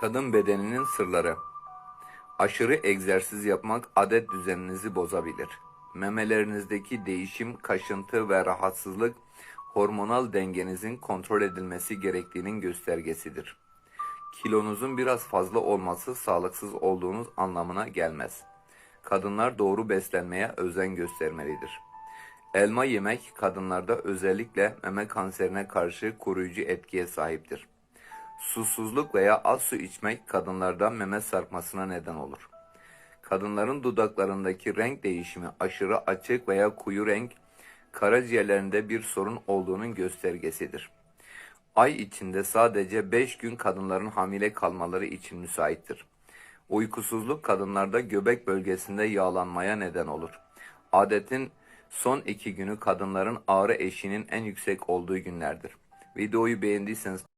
Kadın bedeninin sırları. Aşırı egzersiz yapmak adet düzeninizi bozabilir. Memelerinizdeki değişim, kaşıntı ve rahatsızlık hormonal dengenizin kontrol edilmesi gerektiğinin göstergesidir. Kilonuzun biraz fazla olması sağlıksız olduğunuz anlamına gelmez. Kadınlar doğru beslenmeye özen göstermelidir. Elma yemek kadınlarda özellikle meme kanserine karşı koruyucu etkiye sahiptir. Susuzluk veya az su içmek kadınlarda meme sarkmasına neden olur. Kadınların dudaklarındaki renk değişimi aşırı açık veya koyu renk karaciğerlerinde bir sorun olduğunun göstergesidir. Ay içinde sadece 5 gün kadınların hamile kalmaları için müsaittir. Uykusuzluk kadınlarda göbek bölgesinde yağlanmaya neden olur. Adetin son iki günü kadınların ağrı eşiğinin en yüksek olduğu günlerdir. Videoyu beğendiyseniz